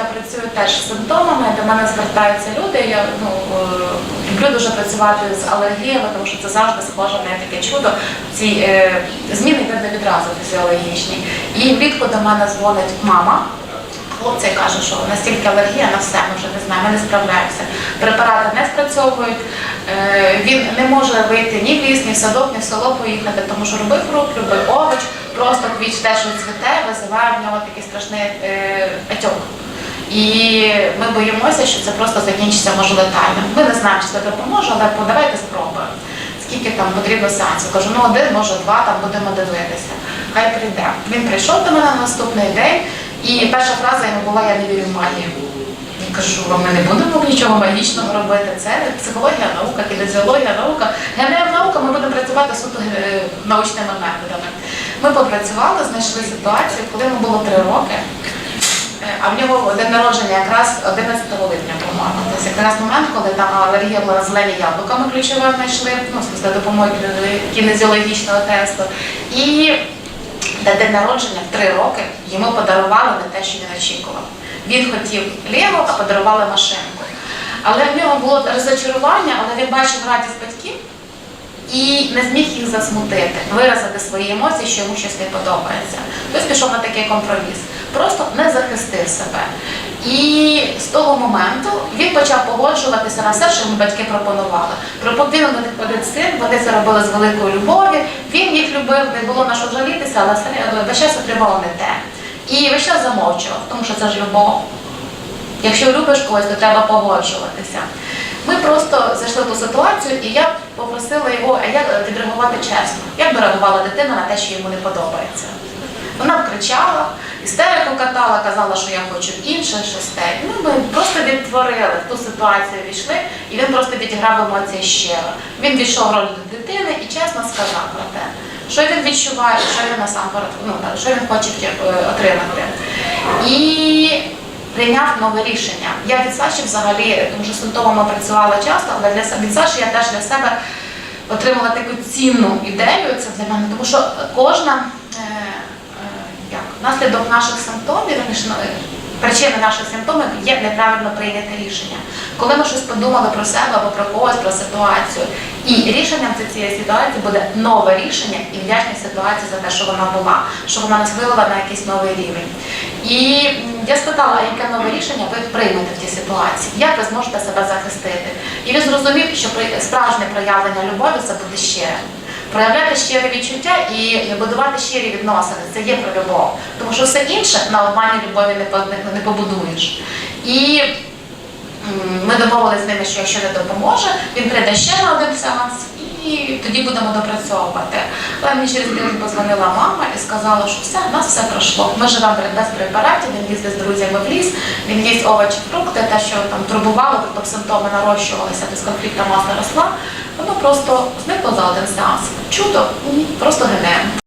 Я працюю теж з симптомами, до мене звертаються люди. Я ну, е, люблю дуже працювати з алергіями, тому що це завжди схоже на таке чудо. Ці е, зміни видно відразу фізіологічні. І влітку до мене дзвонить мама. Хлопця і каже, що настільки алергія на все, ми вже не знаємо, ми не справляємося. Препарати не спрацьовують, е, він не може вийти ні в ліс, ні в садок, ні в село поїхати, тому що робив фрукт, любив овоч, просто квіч те, що цвіте, визиває в нього такий страшний е, отек. І ми боїмося, що це просто закінчиться може летально. Ми не знаємо, чи це допоможе, але давайте спробуємо. Скільки там потрібно сеансів? Кажу, ну один, може два, там будемо дивитися. Хай прийде. Він прийшов до мене на наступний день, і перша фраза йому була Я не вірю в магію. Я кажу, ми не будемо нічого магічного робити. Це психологія, наука, кінезіологія, наука. ГНМ наука, ми будемо працювати суто е, научними методами. Ми попрацювали, знайшли ситуацію, коли йому було три роки. Е, А в нього день народження якраз 11 липня, по-моєму. Тобто якраз момент, коли там алергія була на зелені яблука, ми ключове знайшли, ну, за допомогою кінезіологічного тесту. І на день народження в 3 роки йому подарували не те, що він очікував. Він хотів Лего, а подарували машинку. Але в нього було розочарування, але він бачив радість батьків і не зміг їх засмутити, виразити свої емоції, що йому щось не подобається. Тобто пішов на такий компроміс. Просто не захистив себе. І з того моменту він почав погоджуватися на все, що йому батьки пропонували. Пропонували один син, вони це робили з великою любов'ю. Він їх любив, не було на що жалітися, але весь час отримав не те. І весь час замовчував, тому що це ж любов. Якщо любиш когось, то треба погоджуватися. Ми просто зайшли в ту ситуацію, і я попросила його, а як відреагувати чесно. Як би реагувала дитина на те, що йому не подобається. Вона кричала, катала, казала, що я хочу інше, те. Ну, ми просто відтворили в ту ситуацію, війшли, і він просто відіграв емоції щиро. Він війшов роль дитини і чесно сказав про те, що він відчуває, що він насамперед, ну, так, що він хоче е, отримати. І прийняв нове рішення. Я від Саші взагалі, тому що з симптомами працювала часто, але для від Саші я теж для себе отримала таку цінну ідею. Це для мене, тому що кожна е, наслідок наших симптомів, е, причини наших симптомів є неправильно прийняте рішення. Коли ми щось подумали про себе або про когось, про ситуацію, і рішенням цієї ситуації буде нове рішення і вдячність ситуації за те, що вона була, що вона нас вивела на якийсь новий рівень. І я спитала, яке нове рішення ви приймете в тій ситуації, як ви зможете себе захистити. І він зрозумів, що справжнє проявлення любові це буде щире. Проявляти щирі відчуття і будувати щирі відносини це є про любов. Тому що все інше на обмані любові не, по- не- не побудуєш. І ми домовилися з ними, що якщо не допоможе, він прийде ще на один сеанс і тоді будемо допрацьовувати. Але мені через тиждень позвонила мама і сказала, що все, в нас все пройшло. Ми живемо без препаратів, він їздить з друзями в ліс, він їсть овочі, фрукти, те, що там турбувало, тобто симптоми нарощувалися, дисконфліктна маса росла, воно просто зникло за один сеанс. Чудо, просто генем.